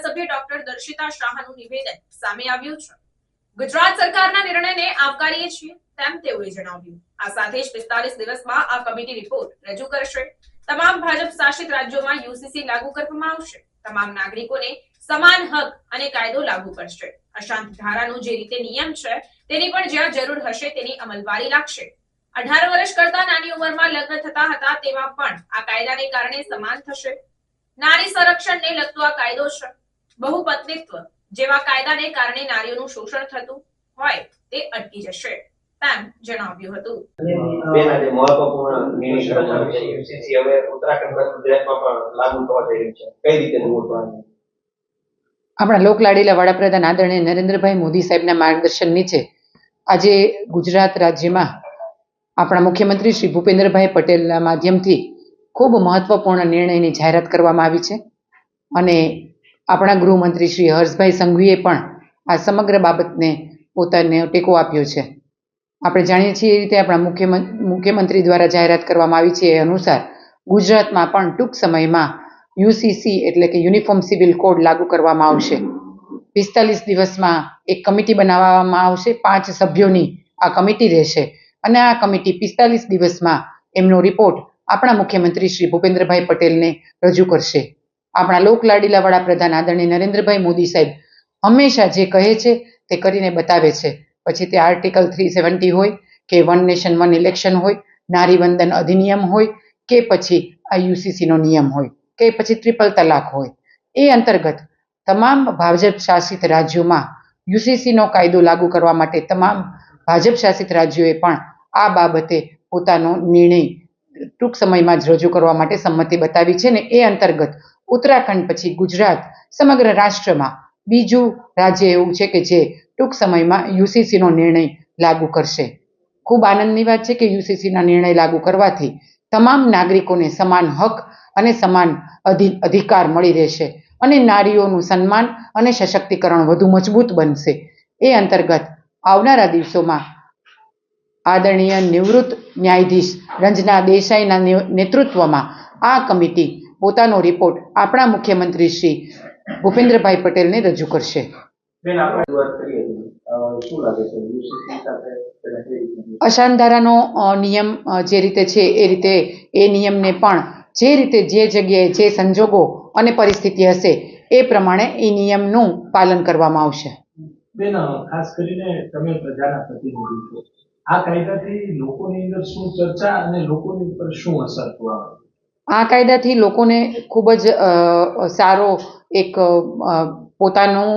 ધારાસભ્ય ડોક્ટર દર્શિતા શાહનું નિવેદન સામે આવ્યું છે. ગુજરાત સરકારના નિર્ણયને આવકારીએ છીએ તેમ તેઓએ જણાવ્યું. આ સાથે જ પિસ્તાલીસ દિવસમાં આ કમિટી રિપોર્ટ રજૂ કરશે. તમામ ભાજપ શાસિત રાજ્યોમાં યુસીસી લાગુ કરવામાં આવશે. તમામ નાગરિકોને સમાન હક અને કાયદો લાગુ કરશે અશાંત ધારાનો જે રીતે નિયમ છે, તેની પણ જ્યાં જરૂર હશે તેની અમલવારી લાગશે. અઢાર વર્ષ કરતા નાની ઉંમરમાં લગ્ન થતા હતા તેમાં પણ આ કાયદાને કારણે સમાન થશે. નારી સંરક્ષણને લગતો આ કાયદો છે. બહુપત્નીત્વ જેવા કાયદાને કારણે નારીઓનું શોષણ થતું હોય તે અટકી જશે. તેમ જણાવ્યું હતું. બેન આજે મહત્વપૂર્ણ નિર્ણય કરવામાં આવ્યો છે યુસીસી હવે ઉત્તરાખંડ ગુજરાતમાં પણ લાગુ થવા જઈ રહ્યું છે. કઈ રીતે જોવો આપણા લોકલાડીલા વડાપ્રધાન આદરણીય નરેન્દ્રભાઈ મોદી સાહેબના માર્ગદર્શન નીચે આજે ગુજરાત રાજ્યમાં આપણા મુખ્યમંત્રી શ્રી ભૂપેન્દ્રભાઈ પટેલના માધ્યમથી ખૂબ મહત્વપૂર્ણ નિર્ણયની જાહેરાત કરવામાં આવી છે. અને આપણા ગૃહમંત્રી શ્રી હર્ષભાઈ સંઘવીએ પણ આ સમગ્ર બાબતને પોતાને ટેકો આપ્યો છે. આપણે જાણીએ છીએ એ રીતે આપણા મુખ્યમં, મુખ્યમંત્રી દ્વારા જાહેરાત કરવામાં આવી છે એ અનુસાર ગુજરાતમાં પણ ટૂંક સમયમાં યુસીસી એટલે કે યુનિફોર્મ સિવિલ કોડ લાગુ કરવામાં આવશે. પિસ્તાલીસ દિવસમાં એક કમિટી બનાવવામાં આવશે, પાંચ સભ્યોની આ કમિટી રહેશે અને આ કમિટી પિસ્તાલીસ દિવસમાં એમનો રિપોર્ટ આપણા મુખ્યમંત્રી શ્રી ભૂપેન્દ્રભાઈ પટેલને રજૂ કરશે. આપણા લોકલાડીલા વડાપ્રધાન આદરણીય નરેન્દ્રભાઈ મોદી સાહેબ હંમેશા જે કહે છે તે કરીને બતાવે છે. પછી તે આર્ટિકલ થ્રી સેવન્ટી હોય કે વન નેશન વન ઇલેક્શન હોય નારી વંદન અધિનિયમ હોય કે પછી આ યુસીસીનો નિયમ હોય કે પછી ટ્રિપલ તલાક હોય. એ અંતર્ગત તમામ ભાજપ શાસિત રાજ્યોમાં યુસીસીનો કાયદો લાગુ કરવા માટે તમામ ભાજપ શાસિત રાજ્યોએ પણ આ બાબતે પોતાનો નિર્ણય ટૂંક સમયમાં જ રજૂ કરવા માટે સંમતિ બતાવી છે ને એ અંતર્ગત ઉત્તરાખંડ પછી ગુજરાત, સમગ્ર રાષ્ટ્રમાં. બીજું રાજ્ય એવું છે કે જે ટૂંક સમયમાં યુસીસીનો નિર્ણય લાગુ કરશે. ખૂબ આનંદની વાત છે કે યુસીસીના નિર્ણય લાગુ કરવાથી તમામ નાગરિકોને સમાન હક અને સમાન અધિ, અધિકાર મળી રહેશે અને નારીઓનું સન્માન અને સશક્તિકરણ વધુ મજબૂત બનશે. એ અંતર્ગત આવનારા દિવસોમાં આદરણીય નિવૃત્ત ન્યાયાધીશ રંજના દેસાઈના નેતૃત્વમાં આ કમિટી પોતાનો રિપોર્ટ આપણા મુખ્યમંત્રી શ્રી ભૂપેન્દ્રભાઈ પટેલને રજૂ કરશે. બેન આપણે રજૂઆત કરી હતી અ, શું લાગે છે? યુસીસી સાથે તેને કઈ રીતે અશાંત ધારાનો અ, નિયમ જે રીતે છે એ રીતે એ નિયમને પણ જે રીતે જે જગ્યાએ જે સંજોગો અને પરિસ્થિતિ હશે એ પ્રમાણે એ નિયમનું પાલન કરવામાં આવશે. બેન ખાસ કરીને તમે પ્રજાના પ્રતિનિધિ છો. આ કાયદાથી લોકોની અંદર શું ચર્ચા અને લોકોની ઉપર શું અસર થવા આ કાયદાથી લોકોને ખૂબ જ સારો એક પોતાનું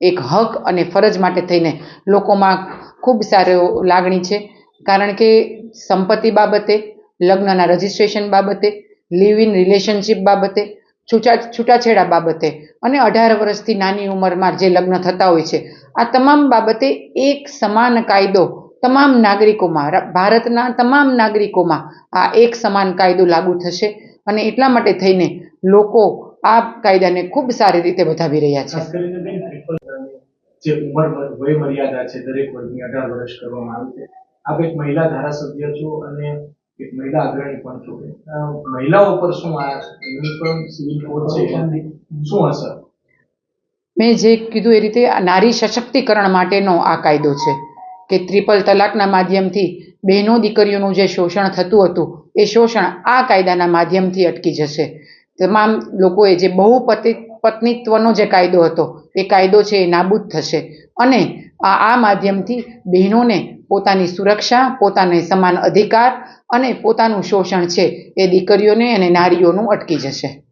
એક હક અને ફરજ માટે થઈને લોકોમાં ખૂબ સારો લાગણી છે. કારણ કે સંપત્તિ બાબતે, લગ્નના રજિસ્ટ્રેશન બાબતે લિવ ઇન રિલેશનશિપ બાબતે, છૂટા, છૂટાછેડા બાબતે અને અઢાર વર્ષથી નાની ઉંમરમાં જે લગ્ન થતા હોય છે, આ તમામ બાબતે એક સમાન કાયદો તમામ નાગરિકોમાં ભારતના તમામ નાગરિકોમાં આ એક સમાન કાયદો લાગુ થશે અને એટલા માટે થઈને લોકો આ કાયદાને ખૂબ સારી રીતે વધાવી રહ્યા છે. જે ઉંમર વય મર્યાદા છે દરેક વર્ગની અઢાર વર્ષ કરવામાં આવી છે. આપ એક મહિલા ધારાસભ્ય છો અને એક મહિલા અગ્રણી પણ છો. મહિલાઓ પર શું આ યુનિફોર્મ સિવિલ કોડ છે? શું અસર મેં જે કીધું એ રીતે આ નારી સશક્તિકરણ માટેનો આ કાયદો છે. કે ત્રિપલ તલાકના માધ્યમથી બહેનો દીકરીઓનું જે શોષણ થતું હતું, એ શોષણ આ કાયદાના માધ્યમથી અટકી જશે. તમામ લોકોએ જે બહુ પતિ પત્નીત્વનો જે કાયદો હતો, એ કાયદો છે એ નાબૂદ થશે. અને આ આ માધ્યમથી બહેનોને પોતાની સુરક્ષા, પોતાને સમાન અધિકાર અને પોતાનું શોષણ છે એ દીકરીઓને અને નારીઓનું અટકી જશે.